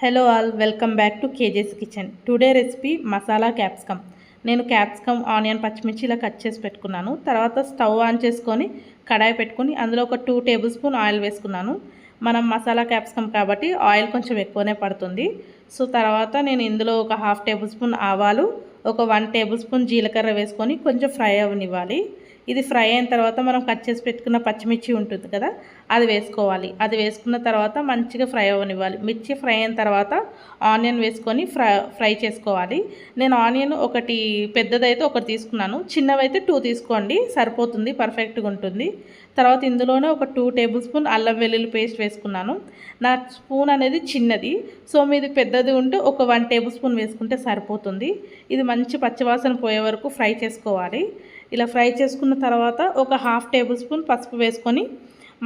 Hello all welcome back to kgs kitchen. Today recipe masala capsicum. నేను capsicum onion పచ్చిమిర్చి ఇలా cut చేసి పెట్టుకున్నాను. తర్వాత స్టవ్ ఆన్ చేసుకొని కడాయి పెట్టుకొని అందులో ఒక టూ టేబుల్ స్పూన్ ఆయిల్ వేసుకున్నాను. మనం మసాలా క్యాప్సికమ్ కాబట్టి ఆయిల్ కొంచెం ఎక్కువనే పడుతుంది. సో తర్వాత నేను ఇందులో ఒక హాఫ్ టేబుల్ స్పూన్ ఆవాలు ఒక వన్ టేబుల్ స్పూన్ జీలకర్ర వేసుకొని కొంచెం ఫ్రై అవనివ్వాలి ఇది ఫ్రై అయిన తర్వాత మనం కట్ చేసి పెట్టుకున్న పచ్చిమిర్చి ఉంటుంది కదా అది వేసుకోవాలి. అది వేసుకున్న తర్వాత మంచిగా ఫ్రై అవ్వనివ్వాలి. మిర్చి ఫ్రై అయిన తర్వాత ఆనియన్ వేసుకొని ఫ్రై ఫ్రై చేసుకోవాలి. నేను ఆనియన్ ఒకటి పెద్దదైతే ఒకటి తీసుకున్నాను. చిన్నవైతే టూ తీసుకోండి సరిపోతుంది పర్ఫెక్ట్గా ఉంటుంది. తర్వాత ఇందులోనే ఒక టూ టేబుల్ స్పూన్ అల్లం వెల్లుల్లి పేస్ట్ వేసుకున్నాను. నా స్పూన్ అనేది చిన్నది సో మీది పెద్దది ఉంటే ఒక వన్ టేబుల్ స్పూన్ వేసుకుంటే సరిపోతుంది. ఇది మంచి పచ్చివాసన పోయే వరకు ఫ్రై చేసుకోవాలి. ఇలా ఫ్రై చేసుకున్న తర్వాత ఒక హాఫ్ టేబుల్ స్పూన్ పసుపు వేసుకొని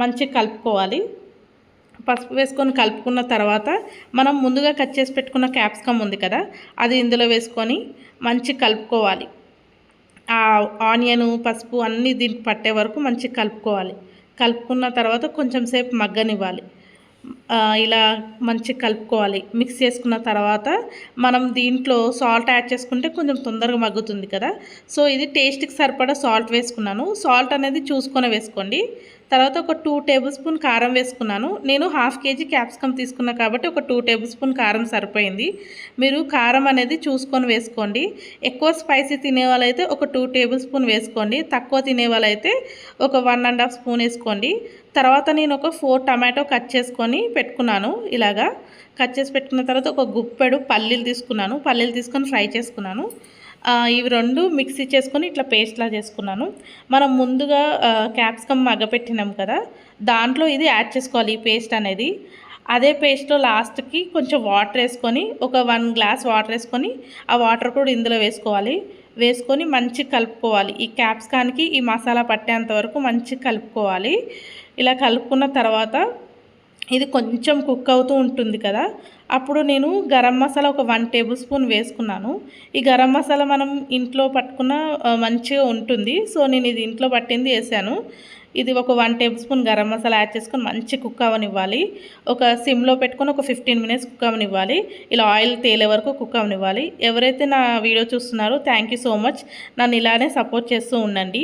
మంచిగా కలుపుకోవాలి. పసుపు వేసుకొని కలుపుకున్న తర్వాత మనం ముందుగా కట్ చేసి పెట్టుకున్న క్యాప్సికమ్ ఉంది కదా అది ఇందులో వేసుకొని మంచి కలుపుకోవాలి. ఆ ఆనియన్ పసుపు అన్నీ దీనికి పట్టే వరకు మంచిగా కలుపుకోవాలి. కలుపుకున్న తర్వాత కొంచెం సేపు మగ్గనివ్వాలి. ఇలా మంచిగా కలుపుకోవాలి. మిక్స్ చేసుకున్న తర్వాత మనం దీంట్లో సాల్ట్ యాడ్ చేసుకుంటే కొంచెం తొందరగా మగ్గుతుంది కదా. సో ఇది టేస్ట్కి సరిపడా సాల్ట్ వేసుకున్నాను. సాల్ట్ అనేది చూసుకొని వేసుకోండి. తర్వాత ఒక టూ టేబుల్ స్పూన్ కారం వేసుకున్నాను. నేను హాఫ్ కేజీ క్యాప్సికమ్ తీసుకున్నా కాబట్టి ఒక టూ టేబుల్ స్పూన్ కారం సరిపోయింది. మీరు కారం అనేది చూసుకొని వేసుకోండి. ఎక్కువ స్పైసీ తినే వాళ్ళైతే ఒక టూ టేబుల్ స్పూన్ వేసుకోండి. తక్కువ తినే వాళ్ళైతే ఒక వన్ అండ్ హాఫ్ స్పూన్ వేసుకోండి. తర్వాత నేను ఒక ఫోర్ టమాటో కట్ చేసుకొని పెట్టుకున్నాను. ఇలాగా కట్ చేసి పెట్టుకున్న తర్వాత ఒక గుప్పెడు పల్లీలు తీసుకున్నాను. పల్లీలు తీసుకొని ఫ్రై చేసుకున్నాను. ఇవి రెండు మిక్సీ చేసుకొని ఇట్లా పేస్ట్లా చేసుకున్నాను. మనం ముందుగా క్యాప్సికమ్ మగ్గపెట్టినాం కదా దాంట్లో ఇది యాడ్ చేసుకోవాలి ఈ పేస్ట్ అనేది. అదే పేస్ట్లో లాస్ట్కి కొంచెం వాటర్ వేసుకొని ఒక వన్ గ్లాస్ వాటర్ వేసుకొని ఆ వాటర్ కూడా ఇందులో వేసుకోవాలి. వేసుకొని మంచి కలుపుకోవాలి. ఈ క్యాప్సికానికి ఈ మసాలా పట్టేంత వరకు మంచి కలుపుకోవాలి. ఇలా కలుపుకున్న తర్వాత ఇది కొంచెం కుక్ అవుతూ ఉంటుంది కదా. అప్పుడు నేను గరం మసాలా ఒక వన్ టేబుల్ స్పూన్ వేసుకున్నాను. ఈ గరం మసాలా మనం ఇంట్లో పట్టుకున్న మంచిగా ఉంటుంది. సో నేను ఇది ఇంట్లో పట్టింది వేసాను. ఇది ఒక one tablespoon garam masala add చేసుకొని మంచి కుక్ అవనివ్వాలి. ఒక సిమ్లో పెట్టుకొని ఒక ఫిఫ్టీన్ మినిట్స్ కుక్ అవనివ్వాలి. ఇలా ఆయిల్ తేలే వరకు కుక్ అవనివ్వాలి. ఎవరైతే నా వీడియో చూస్తున్నారో థ్యాంక్ సో మచ్. నన్ను ఇలానే సపోర్ట్ చేస్తూ ఉండండి.